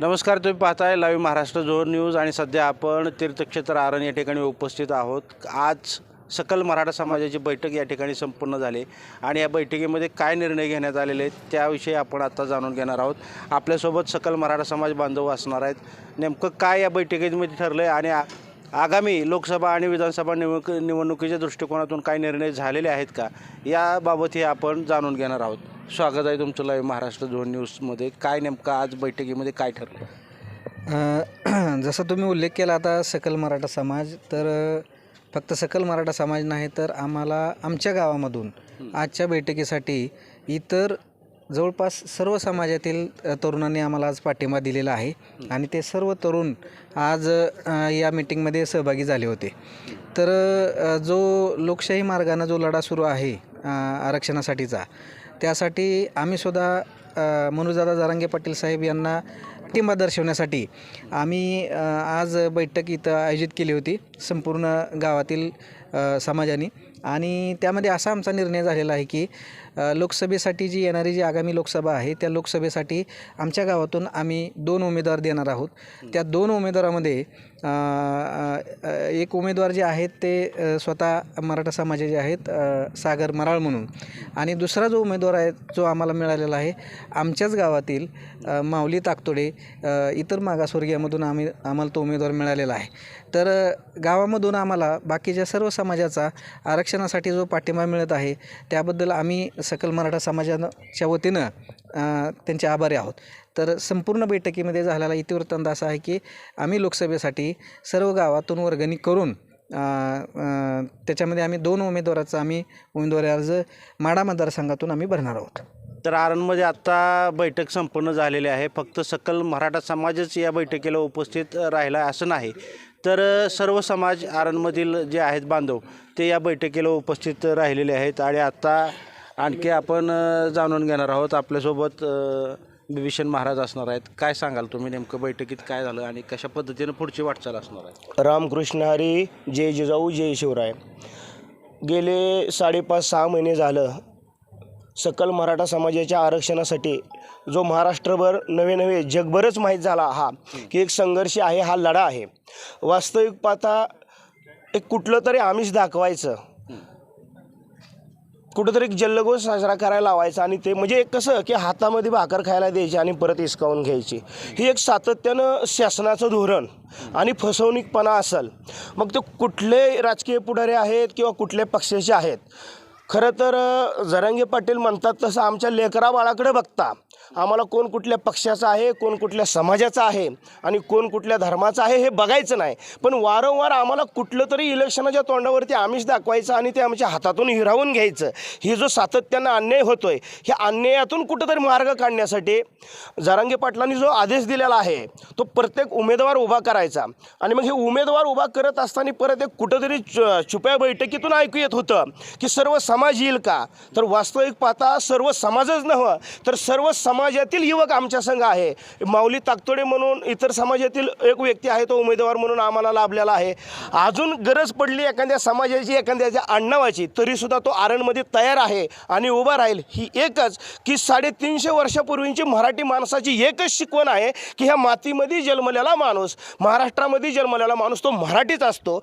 नमस्कार तुम्ही पाहताय लाईव्ह महाराष्ट्र झोन न्यूज आणि सध्या आपण तीर्थक्षेत्र आरण या ठिकाणी उपस्थित आहोत. आज सकल मराठा समाजाची बैठक या ठिकाणी संपन्न झाली आणि या बैठकीमध्ये काय निर्णय घेण्यात आलेले आहेत त्याविषयी आपण आता जाणून घेणार आहोत. आपल्यासोबत सकल मराठा समाज बांधव असणार आहेत. नेमकं काय या बैठकीमध्ये ठरलं आहे आणि आगामी लोकसभा आणि विधानसभा निवडणुक निवडणुकीच्या दृष्टिकोनातून काय निर्णय झालेले आहेत का? याबाबत हे आपण जाणून घेणार आहोत. स्वागत आहे तुमचं लाईव्ह महाराष्ट्र झोन न्यूजमध्ये काय नेमकं आज बैठकीमध्ये काय ठरलं जसा तुम्ही उल्लेख केला आता सकल मराठा समाज तर फक्त सकल मराठा समाज नाही तर आम्हाला आमच्या गावामधून आजच्या बैठकीसाठी इतर जवळपास सर्व समाजातील तरुणांनी आम्हाला आज पाठिंबा दिलेला आहे. आणि ते सर्व तरुण आज या मिटिंगमध्ये सहभागी झाले होते. तर जो लोकशाही मार्गानं जो लढा सुरू आहे आरक्षणासाठीचा त्यासाठी आम्ही सुद्धा मनुजादा मनोजदादा पाटील साहेब यांना पाठिंबा दर्शवण्यासाठी आम्ही आज बैठक इथं आयोजित केली होती. संपूर्ण गावातील समाजाने. आणि त्यामध्ये असा आमचा निर्णय झालेला आहे की लोकसभेसाठी जी येणारी जी आगामी लोकसभा आहे त्या लोकसभेसाठी आमच्या गावातून आम्ही दोन उमेदवार देणार आहोत. त्या दोन उमेदवारामध्ये एक उमेदवार जे आहेत ते स्वतः मराठा समाजाचे आहेत सागर मराळ म्हणून. आणि दुसरा जो उमेदवार आहे जो आम्हाला मिळालेला आहे आमच्याच गावातील माऊली ताकतोडे इतर मागासवर्गीयामधून आम्ही आम्हाला तो उमेदवार मिळालेला आहे. तर गावामधून आम्हाला बाकीच्या सर्व समाजाचा आरक्षणासाठी जो पाठिंबा मिळत आहे त्याबद्दल आम्ही सकल मराठा समाजाच्या वतीनं त्यांचे आभारी आहोत. तर संपूर्ण बैठकीमध्ये झालेला इतिवृत्तांत असा आहे की आम्ही लोकसभेसाठी सर्व गावातून वर्गणी करून त्याच्यामध्ये आम्ही दोन उमेदवाराचा आम्ही उमेदवारी अर्ज माडा मतदारसंघातून आम्ही भरणार आहोत. तर आरणमध्ये आत्ता बैठक संपन्न झालेली आहे. फक्त सकल मराठा समाजच या बैठकीला उपस्थित राहिला असं नाही. तर सर्व समाज आरणमधील जे आहेत बांधव ते या बैठकीला उपस्थित राहिलेले आहेत आणि आत्ता आणखी आपण जाणून घेणार आहोत आपल्यासोबत विभीषण महाराज असणार आहेत. काय सांगाल तुम्ही नेमकं बैठकीत काय झालं आणि कशा पद्धतीनं पुढची वाटचाल असणार आहे? रामकृष्ण हरी जय जिजाऊ जय शिवराय. गेले साडेपाच सहा महिने झालं सकल मराठा समाजाच्या आरक्षणासाठी जो महाराष्ट्रभर नवे नवे जगभरच माहीत झाला हा की एक संघर्ष आहे हा लढा आहे. वास्तविक पाहता एक कुठलं तरी आमिष दाखवायचं. कुठंतरी एक जल्लगोष साजरा करायला लावायचा आणि ते म्हणजे एक कसं की हातामध्ये भाकर खायला द्यायची आणि परत हिसकावून घ्यायची. ही एक सातत्यानं शासनाचं धोरण आणि फसवणूकपणा असेल. मग ते कुठले राजकीय पुढारे आहेत किंवा कुठल्या पक्षाचे आहेत? खरं तर अ, जरांगे पाटील म्हणतात तसं आमच्या लेकरा बाळाकडे बघता. आम्हाला कोण कुठल्या पक्षाचा आहे कोण कुठल्या समाजाचा आहे आणि कोण कुठल्या धर्माचा आहे हे बघायचं नाही. पण वारंवार आम्हाला कुठलं तरी इलेक्शनाच्या तोंडावरती आमिष दाखवायचं आणि ते आमच्या हातातून हिरावून घ्यायचं. हे जो सातत्यानं अन्याय होतो आहे ह्या अन्यायातून कुठंतरी मार्ग काढण्यासाठी जरांगे पाटलांनी जो आदेश दिलेला आहे तो प्रत्येक उमेदवार उभा करायचा. आणि मग हे उमेदवार उभा करत असताना परत एक कुठंतरी च छुप्या बैठकीतून ऐकू येत होतं की सर्व समाज येईल का? तर वास्तविक पाहता सर्व समाजच नव्हं तर सर्व समाजातील युवक आमच्या संघ आहे. माऊली ताकतोडे म्हणून इतर समाजातील एक व्यक्ती आहे तो उमेदवार म्हणून आम्हाला लाभलेला आहे. अजून गरज पडली एखाद्या समाजाची एखाद्याच्या आडनावाची तरीसुद्धा तो आरणमध्ये तयार आहे आणि उभा राहील. ही एकच की साडेतीनशे वर्षापूर्वीची मराठी माणसाची एकच शिकवण आहे की ह्या मातीमध्ये जन्मलेला माणूस महाराष्ट्रामध्ये जन्मलेला माणूस तो मराठीच असतो.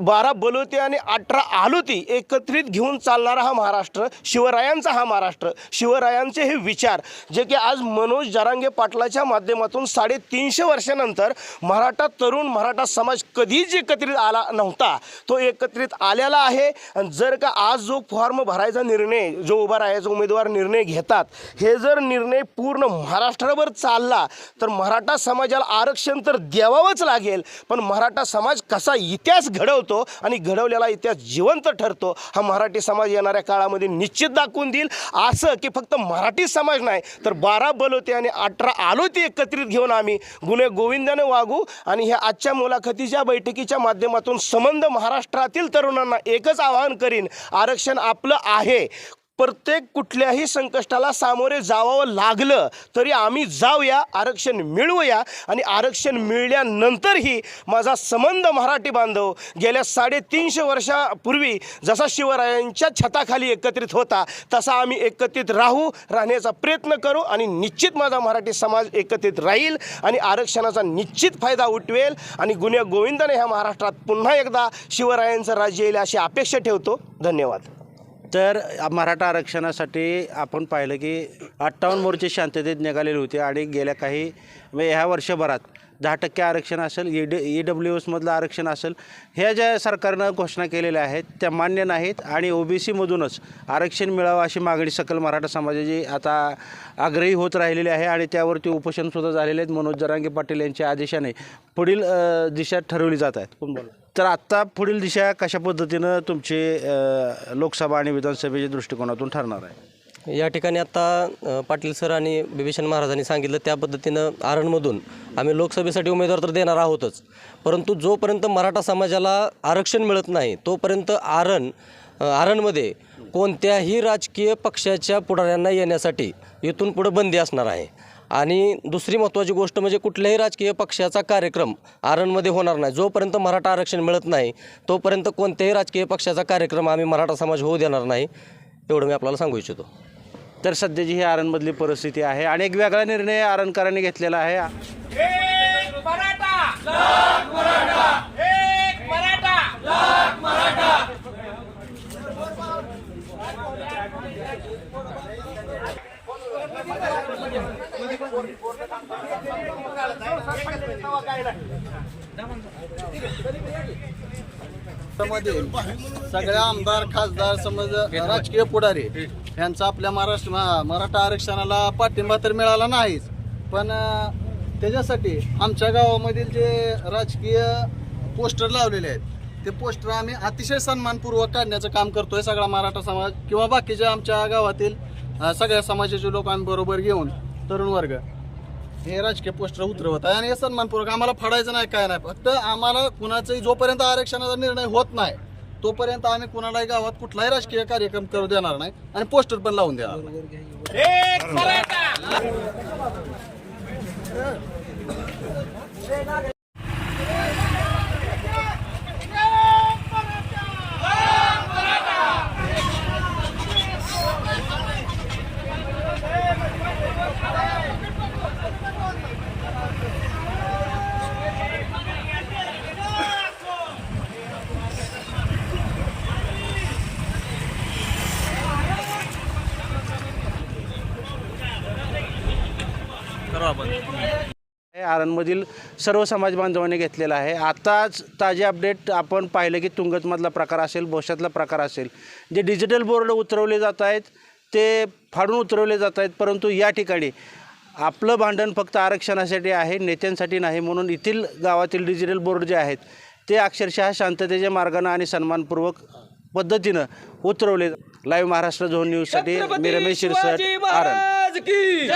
बारा बलोती आणि अठरा आलुती एकत्रित घेऊन चालणार हा महाराष्ट्र शिवरायांचा हा महाराष्ट्र. शिवरायांचे हे विचार जे की आज मनोज जरांगे पाटलाच्या माध्यमातून साडेतीनशे वर्षानंतर मराठा तरुण मराठा समाज कधीच एकत्रित आला नव्हता. तो एकत्रित आलेला आहे. आणि जर का आज जो फॉर्म भरायचा निर्णय जो उभा राहायचा उमेदवार निर्णय घेतात हे जर निर्णय पूर्ण महाराष्ट्रभर चालला तर मराठा समाजाला आरक्षण तर द्यावावंच लागेल. पण मराठा समाज कसा इतिहास घडवतो आणि घडवलेला इतिहास जिवंत ठरतो हा मराठी समाज या येणाऱ्या काळामध्ये निश्चित दाखवून देईल. असं की फक्त मराठी समाज नाही तर बारा बलोते आणि अठरा आलोते एकत्रित घेऊन आम्ही. गुन्हे गोविंदाने वागू आणि ह्या आजच्या मुलाखतीच्या बैठकीच्या माध्यमातून संबंध महाराष्ट्रातील तरुणांना एकच आवाहन करीन आरक्षण आपलं आहे. प्रत्येक कुठल्याही संकष्टाला सामोरे जावावं लागलं तरी आम्ही जाऊया आरक्षण मिळवूया आणि आरक्षण मिळल्यानंतरही माझा संबंध मराठी बांधव गेल्या साडेतीनशे वर्षापूर्वी जसा शिवरायांच्या छताखाली एकत्रित होता तसा आम्ही एकत्रित राहू राहण्याचा प्रयत्न करू आणि निश्चित माझा मराठी समाज एकत्रित राहील आणि आरक्षणाचा निश्चित फायदा उठवेल आणि गुन्ह्या गोविंदाने ह्या महाराष्ट्रात पुन्हा एकदा शिवरायांचं राज्य येईल अशी अपेक्षा ठेवतो. धन्यवाद. तर मराठा आरक्षणासाठी आपण पाहिलं की अठ्ठावन्न मोर्चे शांततेत निघालेले होते आणि गेल्या काही म्हणजे ह्या वर्षभरात दहा टक्के आरक्षण असेल ई ड ई डब्ल्यू एसमधलं आरक्षण असेल ह्या ज्या सरकारनं घोषणा केलेल्या आहेत त्या मान्य नाहीत आणि ओ बी सीमधूनच आरक्षण मिळावं अशी मागणी सकल मराठा समाजाची आता आग्रही होत राहिलेली आहे आणि त्यावरती उपोषणसुद्धा झालेले आहेत. मनोज जरांगे पाटील यांच्या आदेशाने पुढील दिशा ठरवली जात आहेत. कोण बोला तर आत्ता पुढील दिशा कशा पद्धतीनं तुमची लोकसभा आणि विधानसभेच्या दृष्टिकोनातून ठरणार आहे? या ठिकाणी आता पाटील सर आणि बिभीषण महाराजांनी सांगितलं त्या पद्धतीनं आरणमधून आम्ही लोकसभेसाठी उमेदवार तर देणार आहोतच. परंतु जोपर्यंत मराठा समाजाला आरक्षण मिळत नाही तोपर्यंत आरण आरणमध्ये कोणत्याही राजकीय पक्षाच्या पुढाऱ्यांना येण्यासाठी इथून पुढं बंदी असणार आहे. आणि दुसरी महत्त्वाची गोष्ट म्हणजे कुठल्याही राजकीय पक्षाचा कार्यक्रम आरणमध्ये होणार नाही. जोपर्यंत मराठा आरक्षण मिळत नाही तोपर्यंत कोणत्याही राजकीय पक्षाचा कार्यक्रम आम्ही मराठा समाज होऊ देणार नाही एवढं मी आपल्याला सांगू इच्छितो. तर सध्याची ही आरणमधली परिस्थिती आहे आणि एक वेगळा निर्णय आरणकरांनी घेतलेला आहे. मध्ये सगळ्या आमदार खासदार समज राजकीय पुढारी यांचा आपल्या महाराष्ट्र मराठा आरक्षणाला पाठिंबा तर मिळाला नाहीच. पण त्याच्यासाठी आमच्या गावामधील जे राजकीय पोस्टर लावलेले आहेत ते पोस्टर आम्ही अतिशय सन्मानपूर्वक काढण्याचं काम करतोय सगळा मराठा समाज किंवा बाकीच्या आमच्या गावातील सगळ्या समाजाचे लोक आम्ही बरोबर घेऊन तरुण वर्ग. हे राजकीय पोस्टर उतरवत आहे आणि हे सन्मानपूर्वक आम्हाला फाडायचं नाही काय नाही फक्त आम्हाला कुणाचंही जोपर्यंत आरक्षणाचा निर्णय होत नाही तोपर्यंत आम्ही कुणालाही गावात कुठलाही राजकीय कार्यक्रम करू देणार नाही आणि पोस्टर पण लावून देणार नाही. हे आरणमधील सर्व समाज बांधवांनी घेतलेला आहे. आताच ताजे अपडेट आपण पाहिलं की तुंगतमधला प्रकार असेल बोशातला प्रकार असेल. जे डिजिटल बोर्ड उतरवले जात आहेत ते फाडून उतरवले जात आहेत. परंतु या ठिकाणी आपलं भांडण फक्त आरक्षणासाठी आहे नेत्यांसाठी नाही म्हणून येथील गावातील डिजिटल बोर्ड जे आहेत ते अक्षरशः शांततेच्या मार्गानं आणि सन्मानपूर्वक पद्धतीनं उतरवले लाईव्ह महाराष्ट्र झोन न्यूजसाठी मी रमेश शिरसट आरण. की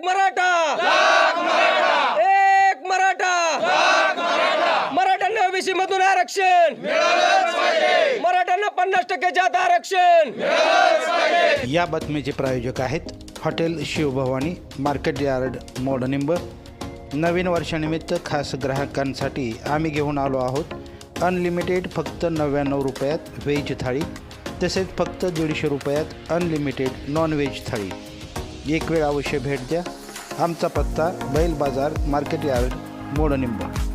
एक मराठा! एक मराठा! मराठ्यांना ओबीसी मधून आरक्षण! मराठ्यांना पन्नास टक्क्याच्या आत आरक्षण! या बातमीचे प्रायोजक आहेत hotel Shivbhavani market yard Modnimb नवीन वर्षानिमित्त खास ग्राहकांसाठी आम्ही घेऊन आलो आहोत अनलिमिटेड फक्त नव्याण्णव रुपयात व्हेज थाळी तसेच फक्त दीडशे रुपयात अनलिमिटेड नॉन व्हेज थाळी. एक वेळ अवश्य भेट द्या. आमचा पत्ता बैल बाजार मार्केट यार्ड मोडनिंबा.